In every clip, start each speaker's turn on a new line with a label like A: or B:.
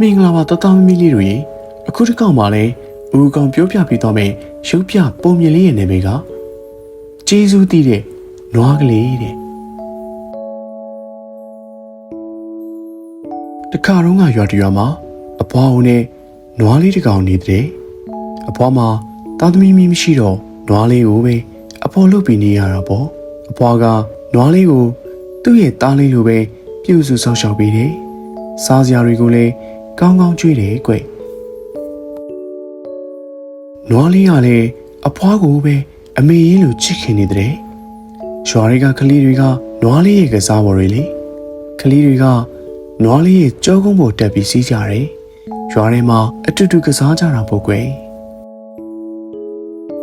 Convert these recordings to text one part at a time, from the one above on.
A: မင်္ဂလာပါတတမမီလေးတို့ရေအခုတစ်ခေါက်မှာလဲဦးကောင်ပြောပြပြီးတော့မယ်ရုပ်ပြပုံမြင်လေးရဲ့နာမည်ကကျေးဇူးတည်တဲ့နွားကလေးတဲ့တခါတော့ကရွာတရွာမှာအဖွားဦးနဲ့နွားလေးတစ်ကောင်နေတဲ့အဖွားမှာသားသမီးမီးမရှိတော့နွားလေးကိုပဲအဖော်လုပ်ပြီးနေရတာပေါ့အဖွားကနွားလေးကို သူ့ရဲ့သားလေးလိုပဲပြုစုဆောင်ရှောက်ပေးတယ်စားစရာတွေကိုလည်း ကောင်းကောင်းကျွေးတယ်ကွနွားလေးကလည်းအဖွားကိုပဲအမေကြီးလိုချစ်ခင်နေတဲ့ရွာတွေကကလေးတွေကနွားလေးရဲ့ကစားပေါ်တွေလေကလေးတွေကနွားလေးရဲ့ကြောကုန်းပေါ်တက်ပြီးစီးကြတယ်ရွာထဲမှာအတူတူကစားကြတာပေါ့ကွယ်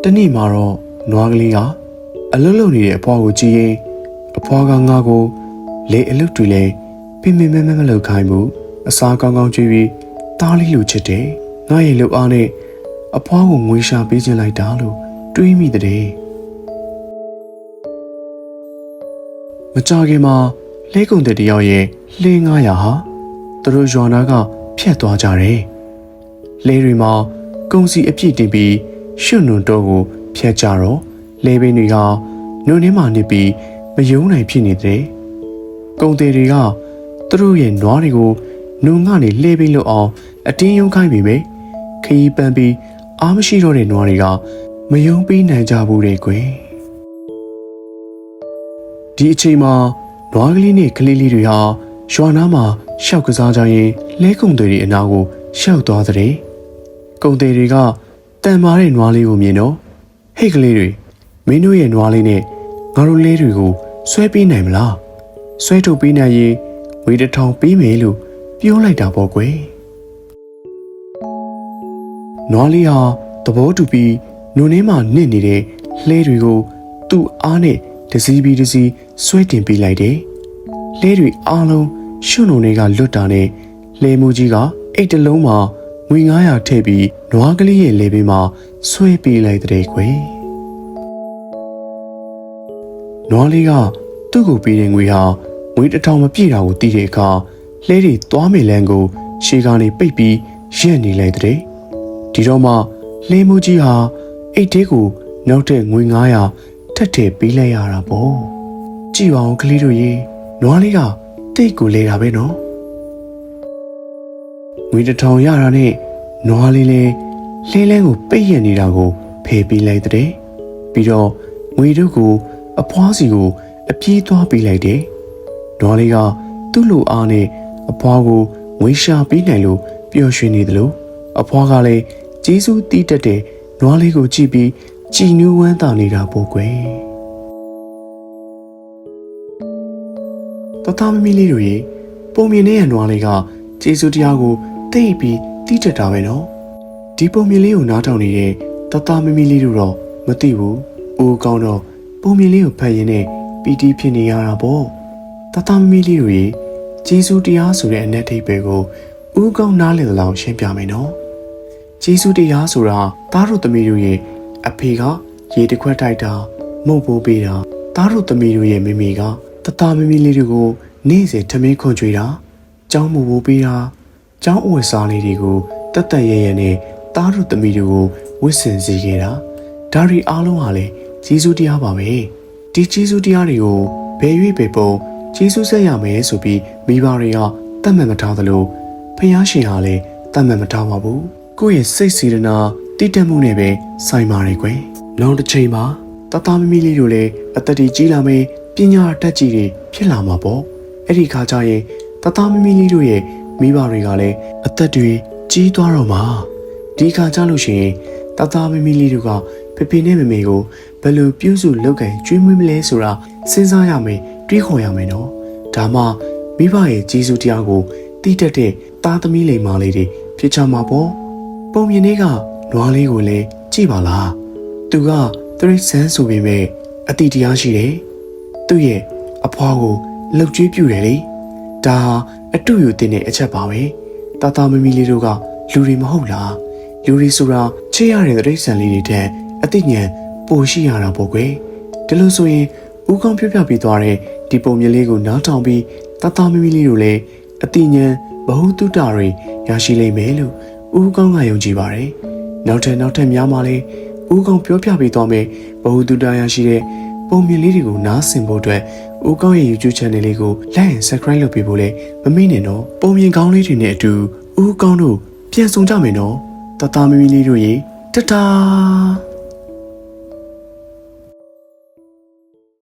A: တနေ့မှာတော့နွားကလေးကအလွတ်လုံနေတဲ့အဖွားကိုကြည့်ရင်အဖွားကငါ့ကိုလေအလွတ်တွေလဲပြင်းပြင်းမဲမဲမလုပ်ခိုင်းဘူး အစားကောင်းကောင်းကြွေးပြီးတားလေးလိုချစ်တယ်ငါရဲ့လှုပ်အားနဲ့အဖွားကိုငွေရှာပေးခြင်းလိုက်တာလို့တွေးမိတဲ့မကြခင်မှာလဲကုံတဲ့တယောက်ရဲ့လှေ900ဟာသူတို့ရွာနာကဖြတ်သွားကြတယ်လဲတွေမှာကုံစီအပြည့်တင်ပြီးရွှွနွန်တော့ကိုဖြတ်ကြတော့လဲပင်တွေကနုံထဲမှာနစ်ပြီးမယုံနိုင်ဖြစ်နေတဲ့ကုံတယ်တွေကသူတို့ရဲ့နွားတွေကို နုံကနေလှေပိတ်လို့အောင်အတင်းယုံခိုင်းပြီးပဲခရီးပန်းပြီးအားမရှိတော့တဲ့နွားတွေကမယုံပြီးနိုင်ကြဘူးတဲ့ကွယ်ဒီအချိန်မှာနွားကလေးနဲ့ကလေးလေးတွေဟာရွာနားမှာရှောက်ကစားကြရင်လဲကုံတွေတွေအနာကိုရှောက်သွားတဲ့ကုံတွေတွေကတန်မာတဲ့နွားလေးကိုမြင်တော့ဟဲ့ကလေးတွေမင်းတို့ရဲ့နွားလေးနဲ့ငါတို့လဲတွေကိုဆွဲပေးနိုင်မလားဆွဲထုတ်ပေးနိုင်ရင်ဝေးတစ်ထောင်ပေးမယ်လို့ ပြောလိုက်တာပေါ့ကွယ်နွားလေးဟာသဘောတူပြီးနုံထဲမှာနစ်နေတဲ့လှဲတွေကိုသူ့အားနဲ့တစည်းပြီးတစည်းဆွဲတင်ပေးလိုက်တယ်လှဲတွေအားလုံးရှုံုံတွေကလွတ်တာနဲ့လှဲမှုကြီးကအိတ်တလုံးမှာငွေ900ထည့်ပြီးနွားကလေးရဲ့လေပင်မှာဆွဲပေးလိုက်တဲ့ကွယ်နွားလေးကသူ့ကိုပေးတဲ့ငွေဟာငွေတစ်ထောင်မပြည့်တာကိုသိတဲ့အခါ လှဲတွေသွားမေလန်းကိုရှေကနေပိတ်ပြီးရက်နေလိုက်တဲ့ဒီတော့မှလှဲမှုကြီးဟာအိတ်သေးကိုနောက်တဲ့ငွေ900ထက်ထည့်ပေးလိုက်ရတာပေါ့ကြည့်ပါဦးကလေးတို့ရေနွားလေးကတိတ်ကိုလဲတာပဲနော်ငွေတစ်ထောင်ရတာနဲ့နွားလေးလေးလှဲလန်းကိုပိတ်ရနေတာကိုဖယ်ပေးလိုက်တဲ့ပြီးတော့ငွေတို့ကို အဖွားစီကို အပြေးသွားပေးလိုက်တယ်။ဒေါ်လေးကသူ့လိုအားနဲ့ အဖွားကိုငွေရှာပေးနိုင်လို့ပျော်ရွှင်နေတယ်လို့အဖွားကလည်းကျေးဇူးတီးတတ်တဲ့နွားလေးကိုကြည့်ပြီးကြည်နူးဝမ်းသာနေတာပေါ့ကွယ်။တသားမမီလေးတို့ရေပုံမြင်တဲ့နွားလေးကကျေးဇူးတရားကိုသိပြီးတီးတတ်တာပဲနော်။ဒီပုံမြင်လေးကိုနားထောင်နေတဲ့တသားမမီလေးတို့တော့မသိဘူး။အိုးကောင်းတော့ပုံမြင်လေးကိုဖတ်ရင်းနဲ့ပီတီဖြစ်နေရတာပေါ့တတမီလေးတို့ရေ ဂျေစုတရားဆိုတဲ့အနက်ထိပ်ပဲကိုဥကောင်းနားလည်သလောက်ရှင်းပြမယ်နော်ဂျေစုတရားဆိုတာသားတို့သမီးတို့ရဲ့အဖေကရေတစ်ခွက်တိုက်တာမုတ်ပိုးပေးတာသားတို့သမီးတို့ရဲ့မိမိကတတမမီလေးတွေကိုနေ့စဉ်ထမင်းခွန်ကြွေတာကြောင်းမူပိုးပေးတာကျောင်းအဝတ်စားလေးတွေကိုတတ်တတ်ရဲရဲနဲ့သားတို့သမီးတွေကိုဝစ်ဆင်စေခဲ့တာဒါရီအားလုံးဟာလေဂျေစုတရားပါပဲဒီဂျေစုတရားတွေကိုဘယ်၍ပဲပုံ ဂျေစုဆက်ရမယ်ဆိုပြီးမိဘတွေကတတ်မှတ်မထားသလိုဖះရှင်ဟာလည်းတတ်မှတ်မထားပါဘူးကိုယ့်ရဲ့စိတ်စေတနာတည်တက်မှုနဲ့ပဲဆိုင်ပါတယ်ကွယ်နောက်တစ်ချိန်မှာတသားမမီလေးတို့လည်းအသက်တွေကြီးလာမယ်ပညာတတ်ကြီးတွေဖြစ်လာမှာပေါ့အဲ့ဒီခါကျရင်တသားမမီလေးတို့ရဲ့မိဘတွေကလည်းအသက်တွေကြီးသွားတော့မှာဒီခါကျလို့ရှိရင်တသားမမီလေးတို့ကဖေဖေနဲ့မမေကိုဘယ်လိုပြုစုလုပ်ကင်ကျွေးမွေးမလဲဆိုတာစဉ်းစားရမယ် တွေးခေါ်ရမယ်နော်ဒါမှမိဘရဲ့ကြီးစုတရားကိုတီးတက်တဲ့သားသမီးလိမ္မာလေးတွေဖြစ်ချမှာပေါ့ပုံမြင်လေးကနွားလေးကိုလည်းကြည့်ပါလားသူကသရိတ်ဆန်းဆိုပေမဲ့အတိတရားရှိတယ်သူ့ရဲ့အဖွားကိုလှုပ်ကြွေးပြူတယ်လေဒါဟာအတူယူတင်တဲ့အချက်ပါပဲတာတာမမီလေးတို့ကလူတွေမဟုတ်လားလူတွေဆိုတာချေရတဲ့သရိတ်ဆန်လေးတွေတဲ့အသိဉာဏ်ပိုရှိရတာပေါ့ကွယ်ဒီလိုဆိုရင် ဦးကောင်းပြပြပြီးသွားတဲ့ဒီပုံမြင်လေးကိုနားထောင်ပြီးတသားမီမီလေးတို့လည်းအတိညာဉ်ဘ ഹു တုတ္တတွေရရှိလိမ့်မယ်လို့ဦးကောင်းကယုံကြည်ပါတယ်။နောက်ထပ်နောက်ထပ်များမှလည်းဦးကောင်းပြောပြပေးသွားမယ်ဘ ഹു တုတ္တရရှိတဲ့ပုံမြင်လေးတွေကိုနားဆင်ဖို့အတွက်ဦးကောင်းရဲ့ YouTube channel လေးကို like and subscribe လုပ်ပေးဖို့လည်းမမေ့နဲ့နော်ပုံမြင်ကောင်းလေးတွေနဲ့အတူဦးကောင်းတို့ပြန်ဆောင်ကြမယ်နော်တသားမီမီလေးတို့ရေတတား